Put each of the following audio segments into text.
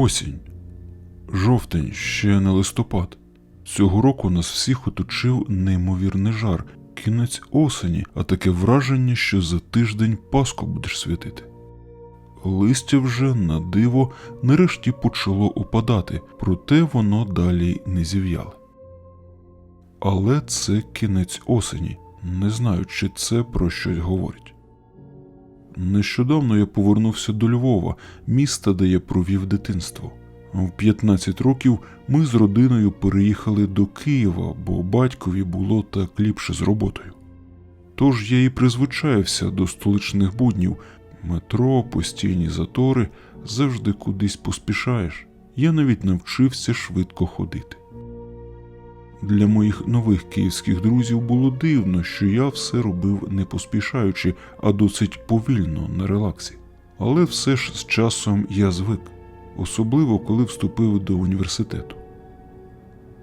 Осінь. Жовтень ще не листопад. Цього року нас всіх оточив неймовірний жар, кінець осені, а таке враження, що за тиждень Пасху будеш святити. Листя вже на диво нарешті почало опадати, проте воно далі не зів'яло. Але це кінець осені. Не знаю, чи це про щось говорить. Нещодавно я повернувся до Львова, міста, де я провів дитинство. В 15 років ми з родиною переїхали до Києва, бо батькові було так ліпше з роботою. Тож я і призвичаєвся до столичних буднів, метро, постійні затори, завжди кудись поспішаєш. Я навіть навчився швидко ходити. Для моїх нових київських друзів було дивно, що я все робив не поспішаючи, а досить повільно на релаксі. Але все ж з часом я звик, особливо коли вступив до університету.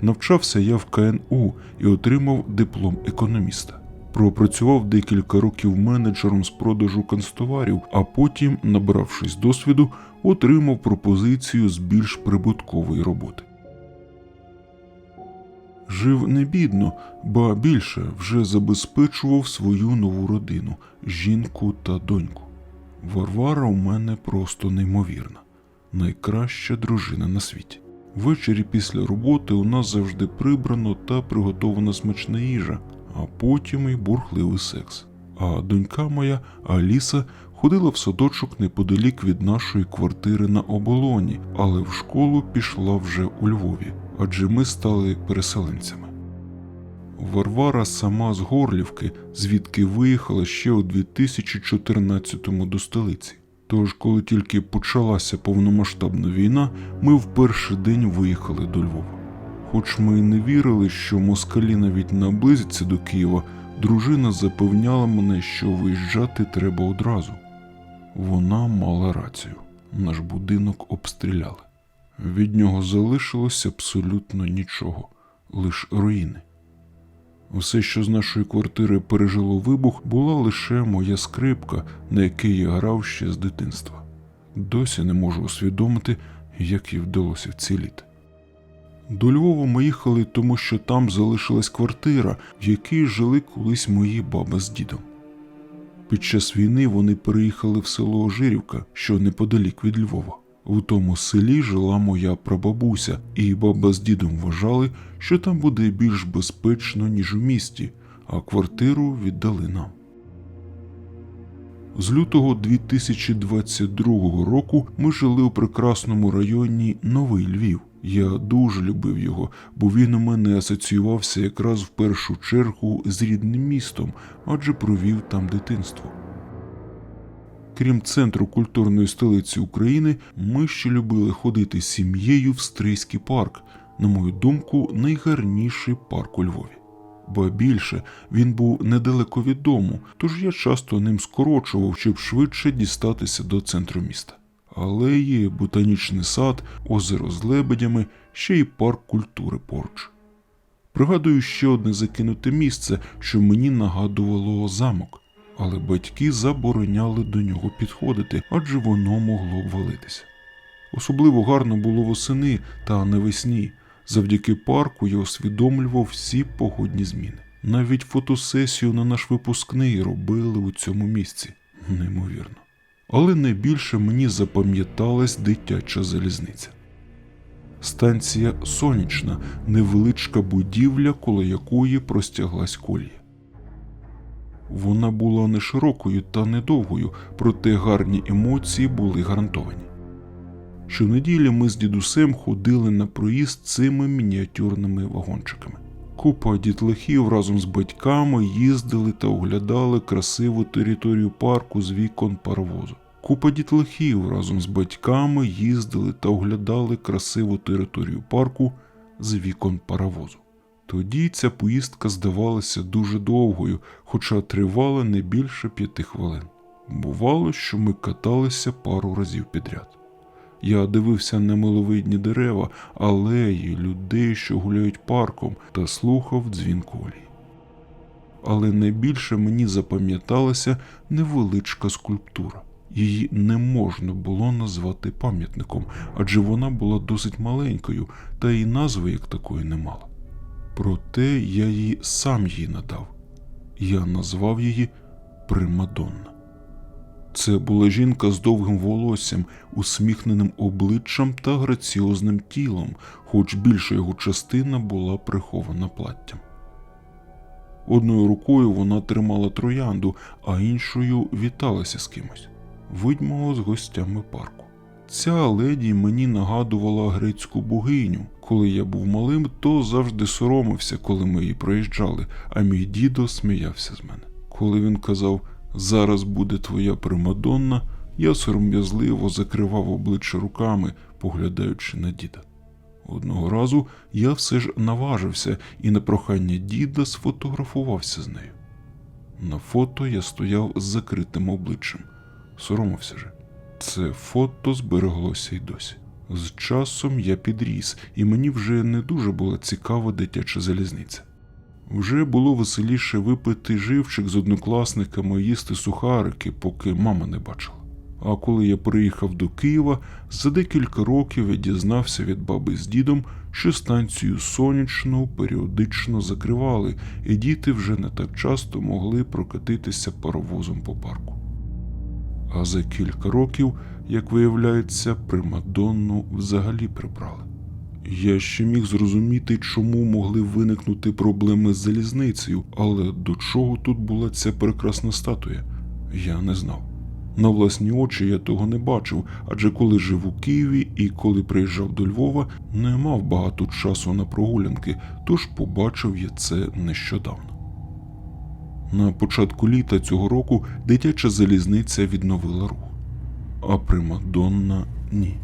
Навчався я в КНУ і отримав диплом економіста. Пропрацював декілька років менеджером з продажу канцтоварів, а потім, набравшись досвіду, отримав пропозицію з більш прибуткової роботи. Жив не бідно, ба більше вже забезпечував свою нову родину, жінку та доньку. Варвара у мене просто неймовірна, найкраща дружина на світі. Ввечері після роботи у нас завжди прибрано та приготована смачна їжа, а потім і бурхливий секс. А донька моя Аліса ходила в садочок неподалік від нашої квартири на оболоні, але в школу пішла вже у Львові, адже ми стали переселенцями. Варвара сама з Горлівки, звідки виїхала ще у 2014-му до столиці. Тож, коли тільки почалася повномасштабна війна, ми в перший день виїхали до Львова. Хоч ми й не вірили, що москалі навіть наблизяться до Києва, дружина запевняла мене, що виїжджати треба одразу. Вона мала рацію. Наш будинок обстріляли. Від нього залишилось абсолютно нічого, лише руїни. Все, що з нашої квартири пережило вибух, була лише моя скрипка, на якій я грав ще з дитинства. Досі не можу усвідомити, як їй вдалося вціліти. До Львова ми їхали, тому що там залишилась квартира, в якій жили колись мої баба з дідом. Під час війни вони переїхали в село Ожирівка, що неподалік від Львова. У тому селі жила моя прабабуся, і баба з дідом вважали, що там буде більш безпечно, ніж у місті, а квартиру віддали нам. З лютого 2022 року ми жили у прекрасному районі Новий Львів. Я дуже любив його, бо він у мене асоціювався якраз в першу чергу з рідним містом, адже провів там дитинство. Крім центру культурної столиці України, ми ще любили ходити з сім'єю в Стрийський парк, на мою думку, найгарніший парк у Львові. Ба більше він був недалеко від дому, тож я часто ним скорочував, щоб швидше дістатися до центру міста. Алеї, ботанічний сад, озеро з лебедями, ще й парк культури поруч. Пригадую ще одне закинуте місце, що мені нагадувало замок, але батьки забороняли до нього підходити, адже воно могло обвалитися. Особливо гарно було восени та навесні. Завдяки парку я усвідомлював всі погодні зміни. Навіть фотосесію на наш випускний робили у цьому місці. Неймовірно. Але найбільше мені запам'яталась дитяча залізниця. Станція сонячна, невеличка будівля, коло якої простяглась колія. Вона була не широкою та недовгою, проте гарні емоції були гарантовані. Щонеділі ми з дідусем ходили на проїзд цими мініатюрними вагончиками. Купа дітлахів разом з батьками їздили та оглядали красиву територію парку з вікон паровозу. Купа дітлахів разом з батьками їздили та оглядали красиву територію парку з вікон паровозу. Тоді ця поїздка здавалася дуже довгою, хоча тривала не більше п'яти хвилин. Бувало, що ми каталися пару разів підряд. Я дивився на миловидні дерева, алеї, людей, що гуляють парком, та слухав дзвін колії. Але найбільше мені запам'яталася невеличка скульптура. Її не можна було назвати пам'ятником, адже вона була досить маленькою, та й назви як такої не мала. Проте я її сам їй надав. Я назвав її Примадонна. Це була жінка з довгим волоссям, усміхненим обличчям та граціозним тілом, хоч більша його частина була прихована платтям. Одною рукою вона тримала троянду, а іншою віталася з кимось, видьмого з гостями парку. Ця леді мені нагадувала грецьку богиню. Коли я був малим, то завжди соромився, коли ми її проїжджали, а мій дідо сміявся з мене. Коли він казав Зараз буде твоя примадонна, я сором'язливо закривав обличчя руками, поглядаючи на діда. Одного разу я все ж наважився і на прохання діда сфотографувався з нею. На фото я стояв з закритим обличчям. Соромився же. Це фото збереглося й досі. З часом я підріс, і мені вже не дуже була цікава дитяча залізниця. Вже було веселіше випити живчик з однокласниками, їсти сухарики, поки мама не бачила. А коли я приїхав до Києва, за декілька років я дізнався від баби з дідом, що станцію сонячну періодично закривали, і діти вже не так часто могли прокатитися паровозом по парку. А за кілька років, як виявляється, примадонну взагалі прибрали. Я ще міг зрозуміти, чому могли виникнути проблеми з залізницею, але до чого тут була ця прекрасна статуя, я не знав. На власні очі я того не бачив, адже коли жив у Києві і коли приїжджав до Львова, не мав багато часу на прогулянки, тож побачив я це нещодавно. На початку літа цього року дитяча залізниця відновила рух, а Примадонна ні.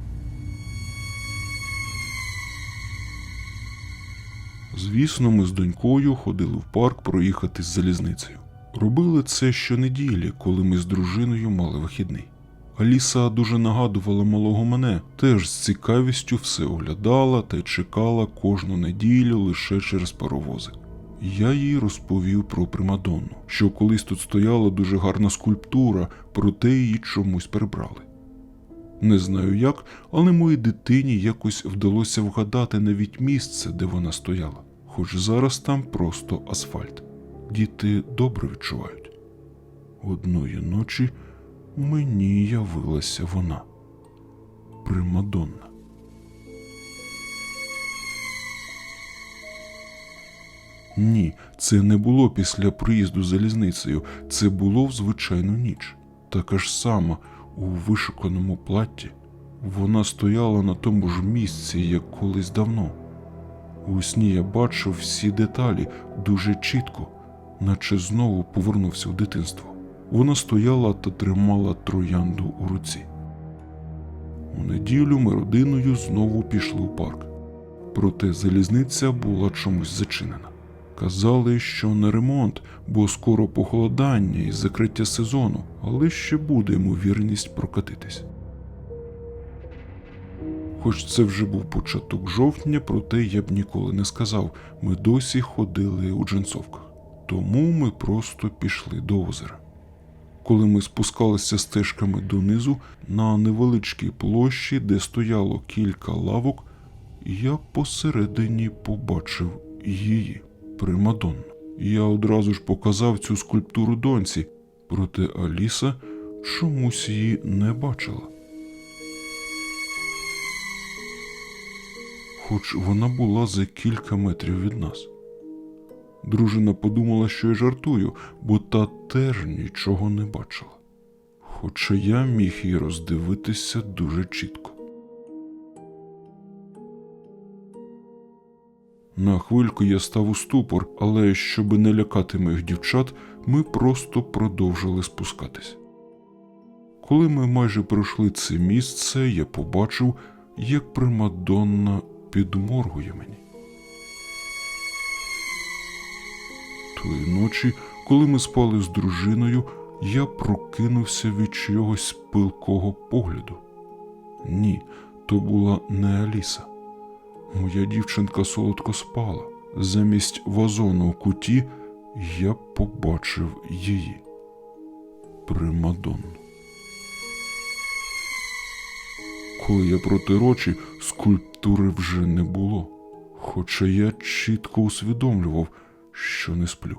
Звісно, ми з донькою ходили в парк проїхати з залізницею. Робили це щонеділі, коли ми з дружиною мали вихідний. Аліса дуже нагадувала малого мене, теж з цікавістю все оглядала та й чекала кожну неділю лише через паровозик. Я їй розповів про Примадонну, що колись тут стояла дуже гарна скульптура, проте її чомусь прибрали. Не знаю як, але моїй дитині якось вдалося вгадати навіть місце, де вона стояла, хоч зараз там просто асфальт. Діти добре відчувають. Одної ночі мені явилася вона Примадонна. Ні, це не було після приїзду залізницею, це було в звичайну ніч, така ж сама у вишуканому платті. Вона стояла на тому ж місці, як колись давно. У сні я бачив всі деталі дуже чітко, наче знову повернувся в дитинство. Вона стояла та тримала троянду у руці. У неділю ми родиною знову пішли у парк. Проте залізниця була чомусь зачинена. Казали, що на ремонт, бо скоро похолодання і закриття сезону, але ще буде ймовірність прокатитись. Хоч це вже був початок жовтня, проте я б ніколи не сказав, ми досі ходили у джинсовках. Тому ми просто пішли до озера. Коли ми спускалися стежками донизу на невеличкій площі, де стояло кілька лавок, я посередині побачив її. Примадонну. Я одразу ж показав цю скульптуру доньці, проте Аліса чомусь її не бачила. Хоч вона була за кілька метрів від нас. Дружина подумала, що я жартую, бо та теж нічого не бачила. Хоча я міг її роздивитися дуже чітко. На хвильку я став у ступор, але щоби не лякати моїх дівчат, ми просто продовжили спускатись. Коли ми майже пройшли це місце, я побачив, як Примадонна підморгує мені. Тої ночі, коли ми спали з дружиною, я прокинувся від чогось пилкого погляду. Ні, то була не Аліса. Моя дівчинка солодко спала. Замість вазону у куті я побачив її Примадонну. Коли я протер очі, скульптури вже не було. Хоча я чітко усвідомлював, що не сплю.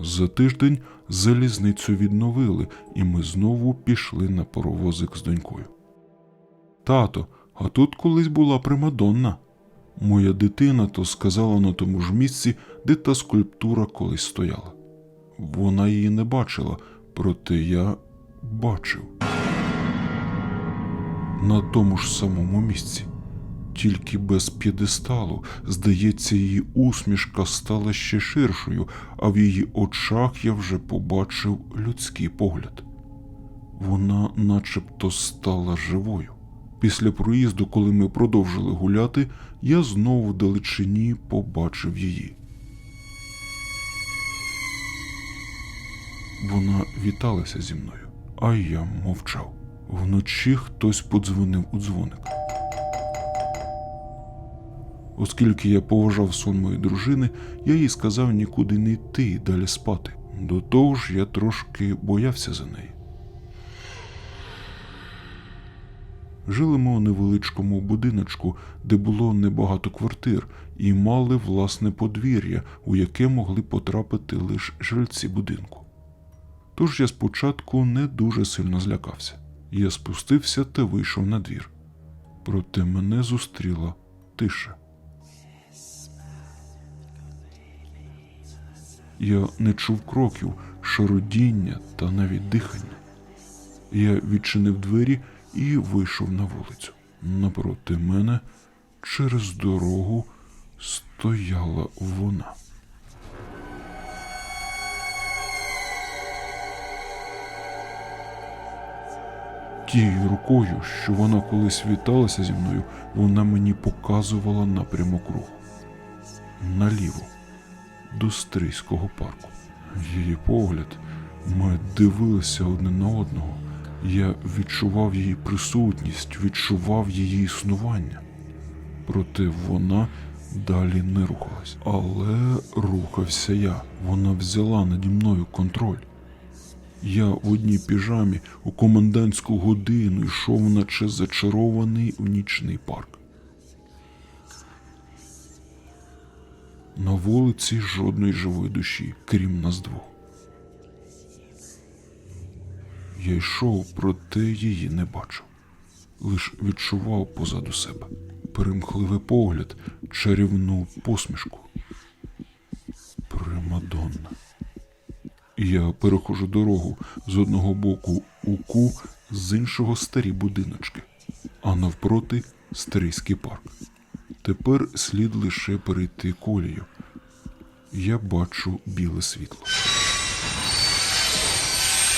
За тиждень залізницю відновили, і ми знову пішли на паровозик з донькою. Тато, а тут колись була примадонна. Моя дитина то сказала на тому ж місці, де та скульптура колись стояла. Вона її не бачила, проте я бачив. На тому ж самому місці. Тільки без п'єдесталу, здається, її усмішка стала ще ширшою, а в її очах я вже побачив людський погляд. Вона начебто стала живою. Після проїзду, коли ми продовжили гуляти, я знову вдалечині побачив її. Вона віталася зі мною, а я мовчав. Вночі хтось подзвонив у дзвоник. Оскільки я поважав сон моєї дружини, я їй сказав нікуди не йти і далі спати. До того ж, я трошки боявся за неї. Жили ми у невеличкому будиночку, де було небагато квартир, і мали власне подвір'я, у яке могли потрапити лише жильці будинку. Тож я спочатку не дуже сильно злякався. Я спустився та вийшов на двір. Проте мене зустріла тиша. Я не чув кроків, шародіння та навіть дихання. Я відчинив двері і вийшов на вулицю. Напроти мене через дорогу стояла вона. Тією рукою, що вона колись віталася зі мною, вона мені показувала напрямок руху. Наліво, до Стрийського парку. Її погляд, ми дивилися одне на одного. Я відчував її присутність, відчував її існування. Проте вона далі не рухалась. Але рухався я. Вона взяла наді мною контроль. Я в одній піжамі у комендантську годину йшов, наче зачарований в нічний парк. На вулиці жодної живої душі, крім нас двох. Я йшов, проте її не бачив, лиш відчував позаду себе перемхливий погляд, чарівну посмішку. Примадонна. Я перехожу дорогу з одного боку уку, з іншого старі будиночки, а навпроти старийський парк. Тепер слід лише перейти колію. Я бачу біле світло.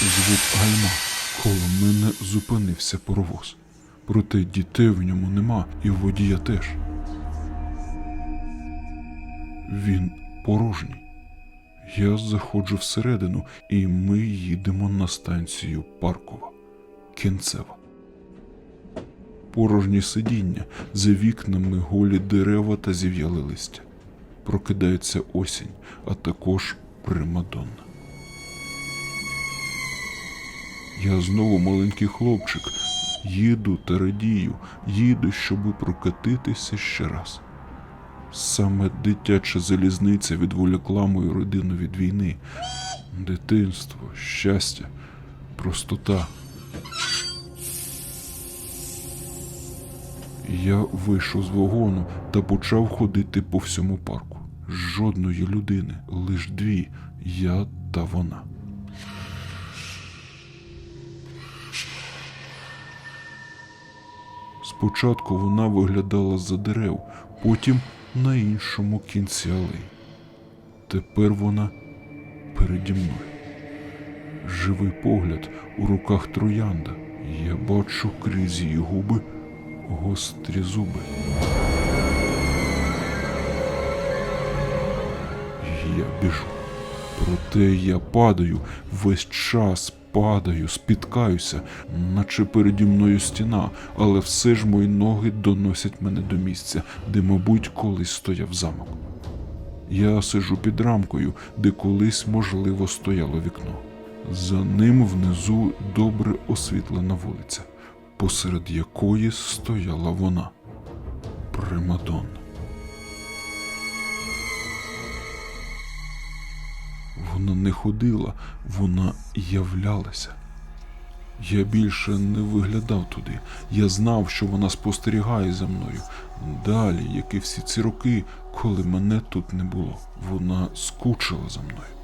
Звук гальма. Коло мене зупинився паровоз. Проте дітей в ньому нема, і водія теж. Він порожній. Я заходжу всередину, і ми їдемо на станцію Паркова. Кінцева. Порожні сидіння, за вікнами голі дерева та зів'яли листя. Прокидається осінь, а також примадонна. Я знову маленький хлопчик. Їду та радію, їду, щоби прокатитися ще раз. Саме дитяча залізниця відволікла мою родину від війни. Дитинство, щастя, простота. Я вийшов з вагону та почав ходити по всьому парку. Жодної людини, лиш дві я та вона. Спочатку вона виглядала за дерев, потім на іншому кінці алеї. Тепер вона переді мною. Живий погляд у руках троянда. Я бачу крізь її губи гострі зуби. Я біжу. Проте я падаю, весь час падаю, спіткаюся, наче переді мною стіна, але все ж мої ноги доносять мене до місця, де, мабуть, колись стояв замок. Я сижу під рамкою, де колись, можливо, стояло вікно. За ним внизу добре освітлена вулиця. посеред якої стояла вона Примадонна. Вона не ходила, вона являлася. Я більше не виглядав туди. Я знав, що вона спостерігає за мною. Далі, як і всі ці роки, коли мене тут не було, вона скучила за мною.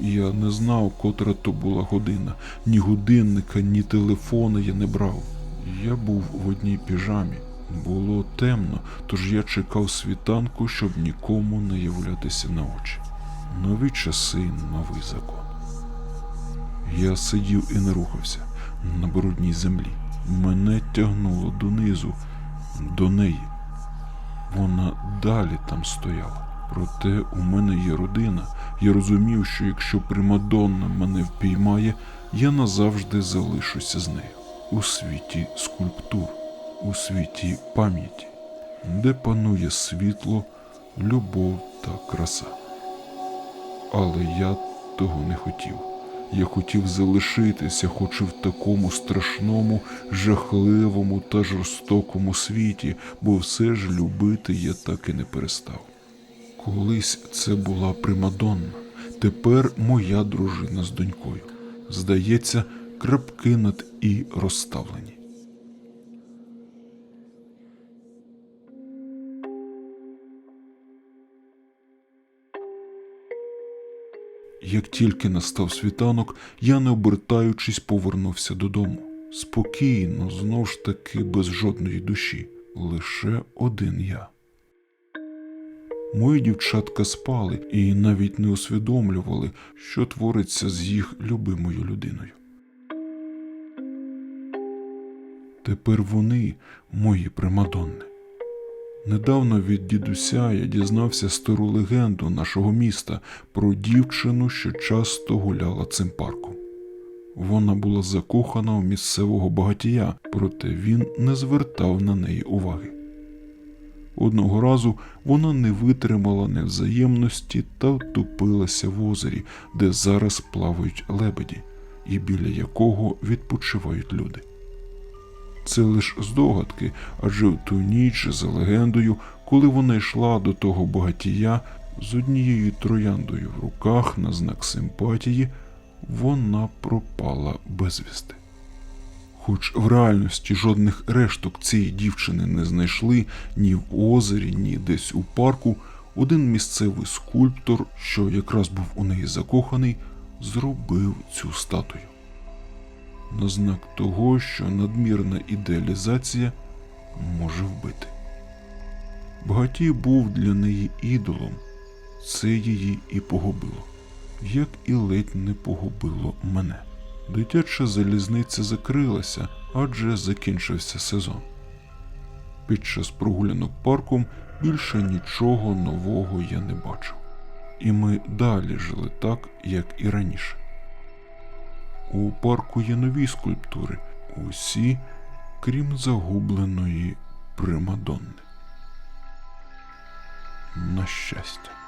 Я не знав, котра то була година. Ні годинника, ні телефона я не брав. Я був в одній піжамі. Було темно, тож я чекав світанку, щоб нікому не являтися на очі. Нові часи, новий закон. Я сидів і не рухався на брудній землі. Мене тягнуло донизу, до неї. Вона далі там стояла. Проте у мене є родина. Я розумів, що якщо Примадонна мене впіймає, я назавжди залишуся з нею у світі скульптур, у світі пам'яті, де панує світло, любов та краса. Але я того не хотів. Я хотів залишитися, хоч і в такому страшному, жахливому та жорстокому світі, бо все ж любити я так і не перестав. Колись це була Примадонна, тепер моя дружина з донькою. Здається, крапки над і розставлені. Як тільки настав світанок, я, не обертаючись, повернувся додому. Спокійно, знов ж таки, без жодної душі, лише один я. Мої дівчатка спали і навіть не усвідомлювали, що твориться з їх любимою людиною. Тепер вони мої примадонни. Недавно від дідуся я дізнався стару легенду нашого міста про дівчину, що часто гуляла цим парком. Вона була закохана у місцевого багатія, проте він не звертав на неї уваги. Одного разу вона не витримала невзаємності та втопилася в озері, де зараз плавають лебеді, і біля якого відпочивають люди. Це лиш здогадки, адже в ту ніч, за легендою, коли вона йшла до того багатія з однією трояндою в руках на знак симпатії, вона пропала безвісти. Хоч в реальності жодних решток цієї дівчини не знайшли ні в озері, ні десь у парку, один місцевий скульптор, що якраз був у неї закоханий, зробив цю статую на знак того, що надмірна ідеалізація може вбити. Багатій був для неї ідолом, це її і погубило, як і ледь не погубило мене. Дитяча залізниця закрилася, адже закінчився сезон. Під час прогулянок парком більше нічого нового я не бачив, і ми далі жили так, як і раніше. У парку є нові скульптури, усі, крім загубленої Примадонни. На щастя.